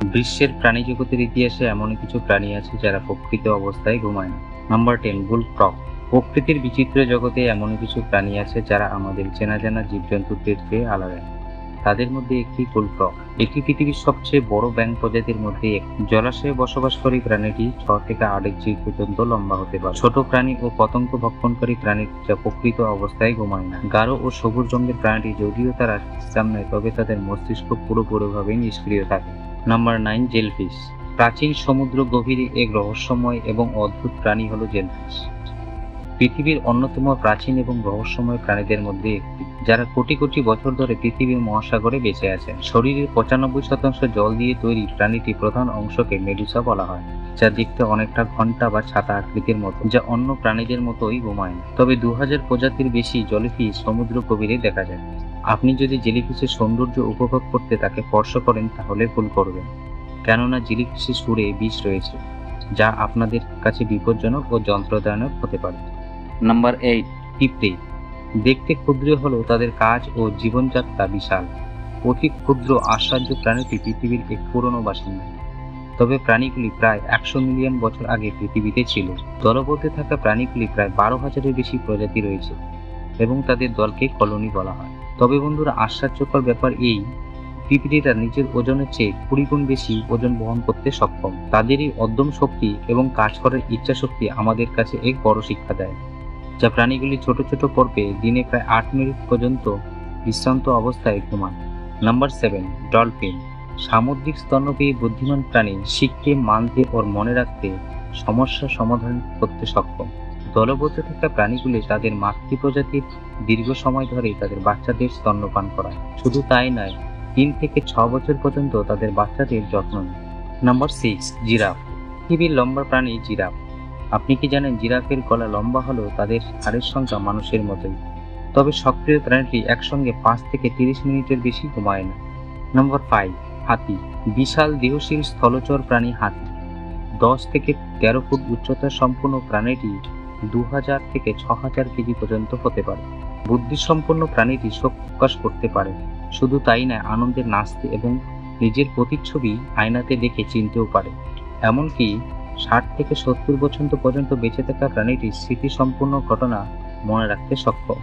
বিশ্বের প্রাণী জগতের ইতিহাসে এমন কিছু প্রাণী আছে যারা প্রকৃত অবস্থায় ঘুমায় না। নাম্বার টেন বুল ফ্রগ প্রকৃতির বিচিত্র জগতে এমন কিছু প্রাণী আছে যারা আমাদের চেনা জানা জীবজন্তুদের চেয়ে আলাদা। তাদের মধ্যে একটি বুলফ্রগ এটি পৃথিবীর সবচেয়ে বড় ব্যাং প্রজাতির মধ্যে একটি জলাশয়ে বসবাসকারী প্রাণীটি ছ থেকে আট ইঞ্চি পর্যন্ত লম্বা হতে পারে। ছোট প্রাণী ও পতঙ্গ ভক্ষণকারী প্রাণী যা প্রকৃত অবস্থায় ঘুমায় না। গাঢ় ও সবুজ রঙের প্রাণীটি যদিও তারা নেয় তবে তাদের মস্তিষ্ক পুরোপুরিভাবে নিষ্ক্রিয় থাকে। নাম্বার নাইন জেলফিশ প্রাচীন সমুদ্র গভীরে এক রহস্যময় এবং অদ্ভুত প্রাণী হল জেলফিশ পৃথিবীর অন্যতম প্রাচীন এবং রহস্যময় প্রাণীদের মধ্যে একটি, যারা কোটি কোটি বছর ধরে পৃথিবীর মহাসাগরে বেঁচে আছেন। শরীরের পঁচানব্বই শতাংশ জল দিয়ে তৈরি প্রাণীটি প্রধান অংশকে মেডুসা বলা হয়, যা দেখতে অনেকটা ঘণ্টা বা ছাতা আকৃতির মতো, যা অন্য প্রাণীদের মতোই ঘুমায়। তবে দু হাজার প্রজাতির বেশি জলিফিশ সমুদ্র গভীরে দেখা যায়। আপনি যদি জেলিফিশের সৌন্দর্য উপভোগ করতে তাকে স্পর্শ করেন তাহলে ভুল করবেন। কেননা জেলিফিশের সুরে বিষ রয়েছে যা আপনাদের কাছে বিপজ্জনক ও যন্ত্রদায়ক হতে পারে। Number eight. পিঁপড়ে দেখতে ক্ষুদ্র হলেও তাদের কাজ ও জীবনযাত্রা বিশাল। অতি ক্ষুদ্র আশ্চর্য প্রাণীটি পৃথিবীর এক পুরনো বাসিন্দা। তবে প্রাণীগুলি প্রায় একশো মিলিয়ন বছর আগে পৃথিবীতে ছিল। দলবদ্ধে থাকা প্রাণীগুলি প্রায় বারো হাজারের বেশি প্রজাতি রয়েছে। এবং তাদের দলকে কলোনি বলা হয়। তবে বন্ধুরা, আশ্চর্যকর ব্যাপার এই পিঁপড়েরা নিজের ওজনের চেয়ে কুড়ি গুণ বেশি ওজন বহন করতে সক্ষম। তাদের এই অদ্যম শক্তি এবং কাজ করার ইচ্ছা শক্তি আমাদের কাছে এক বড় শিক্ষা দেয়, যা প্রাণীগুলি ছোট ছোট পর্বে দিনে প্রায় আট মিনিট পর্যন্ত বিশ্রান্ত অবস্থায় ঘুমান। Number seven, dolphin. সামুদ্রিক স্তন্যপায়ী বুদ্ধিমান প্রাণী শিখতে মানতে ওর মনে রাখতে সমস্যা সমাধান করতে সক্ষম। দলবদ্ধ থাকা প্রাণীগুলি তাদের মাতৃ প্রজাতির দীর্ঘ সময় ধরে তাদের বাচ্চাদের স্তন্যপান করায়। শুধু তাই নয়, তিন থেকে ছ বছর পর্যন্ত তাদের বাচ্চাদের যত্ন নেয়। Number six, giraffe. পৃথিবীর লম্বা প্রাণী জিরাফ। আপনি কি জানেন জিরাফের গলা লম্বা হলেও তাদের হাড়ের সংখ্যা মানুষের মতোই? তবে সক্রিয় প্রাণীটি একসঙ্গে পাঁচ থেকে তিরিশ মিনিটের বেশি ঘুমায় না। নম্বর ফাইভ, হাতি। বিশাল দেহশীল স্থলচর প্রাণী হাতি। দশ থেকে তেরো ফুট উচ্চতা সম্পন্ন প্রাণীটি দু হাজার থেকে ছ হাজার কেজি পর্যন্ত হতে পারে। বুদ্ধিসম্পন্ন প্রাণীটি শোক প্রকাশ করতে পারে। শুধু তাই নয়, আনন্দের নাচতে এবং নিজের প্রতিচ্ছবি আয়নাতে দেখে চিনতেও পারে। এমনকি ষাট থেকে সত্তর বছর পর্যন্ত বেঁচে থাকা প্রাণীটি স্মৃতিসম্পন্ন ঘটনা মনে রাখতে সক্ষম।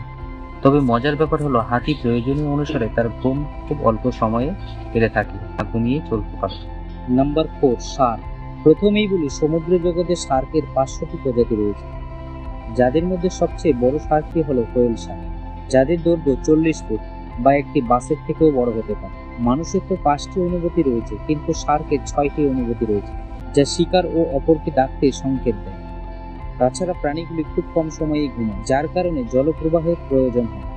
তবে মজার ব্যাপার হলো, হাতি প্রয়োজনীয় অনুসারে তার ঘুম খুব অল্প সময়ে পেরে থাকে ঘুমিয়ে চলতে পারে। নাম্বার ফোর, সার। প্রথমেই বলি, সমুদ্র জগতে সার্কের পাঁচশোটি প্রজাতি রয়েছে। যাদের মধ্যে সবচেয়ে বড় শার্কটি হলো কোয়েল শার্ক যাদের দৈর্ঘ্য চল্লিশ ফুট বা একটি বাসের থেকেও বড় হতে পারে। মানুষের তো পাঁচটি অনুভূতি রয়েছে, কিন্তু শার্কের ছয়টি অনুভূতি রয়েছে, যা শিকার ও অপরকে ডাকতে সংকেত দেয়। তাছাড়া প্রাণীগুলি খুব কম সময়ে ঘুমায়, যার কারণে জলপ্রবাহের প্রয়োজন হয়।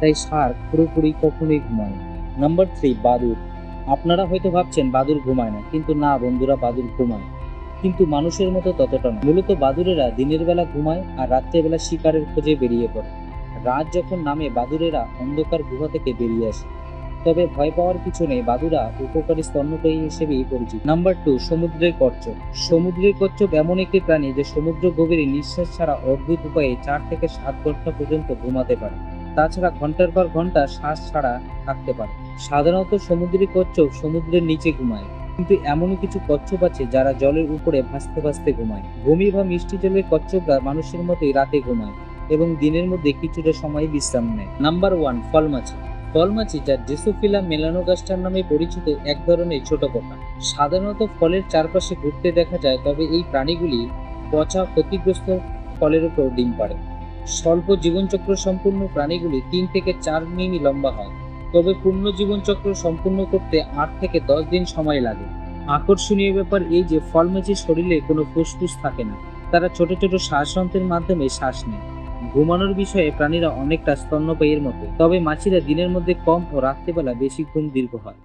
তাই শার্ক পুরোপুরি কখনোই ঘুমায় না। নাম্বার থ্রি বাদুর আপনারা হয়তো ভাবছেন বাদুর ঘুমায় না, কিন্তু না বন্ধুরা বাদুর ঘুমায় কিন্তু মানুষের মতো ততটা না মূলত বাদুরেরা দিনের বেলা ঘুমায় আর রাত্রেবেলা শিকারের খোঁজে বেরিয়ে পড়ে। রাত যখন নামে, বাদুরেরা অন্ধকার গুহা থেকে বেরিয়ে আসে। তবে ভয় পাওয়ার কিছু নেই, বাদুরা উপকারী স্তন্যপায়ী হিসেবেই পরিচিত। নাম্বার টু, সমুদ্রের কচ্ছপ। সমুদ্রের কচ্ছপ এমন একটি প্রাণী যে সমুদ্র গভীরে নিঃশ্বাস ছাড়া অদ্ভুত উপায়ে চার থেকে সাত ঘণ্টা পর্যন্ত ঘুমাতে পারে। তাছাড়া ঘণ্টার পর ঘণ্টা শ্বাস ছাড়া থাকতে পারে। সাধারণত সমুদ্রের কচ্ছপ সমুদ্রের নিচে ঘুমায়। কিন্তু এমনও কিছু কচ্ছপ আছে যারা জলের উপরে ভাসতে ভাসতে ঘুমায়। ভূমি বা মিষ্টি জলের কচ্ছপরা মানুষের মতোই রাতে ঘুমায় এবং দিনের মধ্যে কিছুটা সময় বিশ্রাম নেয়। Number one, ফলমাছি। ফলমাছি যা ড্রেসোফিলা মেলানোগাস্টার নামে পরিচিত এক ধরনের ছোট পোকা। সাধারণত ফলের চারপাশে ঘুরতে দেখা যায়, তবে এই প্রাণীগুলি পচা ক্ষতিগ্রস্ত ফলের উপর ডিম পাড়ে। স্বল্প জীবনচক্র সম্পূর্ণ প্রাণীগুলি তিন থেকে চার মিমি লম্বা হয়। তবে পূর্ণ জীবনচক্র সম্পূর্ণ করতে আট থেকে দশ দিন সময় লাগে। আকর্ষণীয় ব্যাপার এই যে ফলমাছির শরীরে কোনো ফুসফুস থাকে না। তারা ছোট ছোট শ্বাসযন্ত্রের মাধ্যমে শ্বাস নেয়। ঘুমানোর বিষয়ে প্রাণীরা অনেকটা স্তন্যপায়ীর মতো। তবে মাছিরা দিনের মধ্যে কম ও রাত্রিবেলা বেশি ঘুম দীর্ঘ হয়।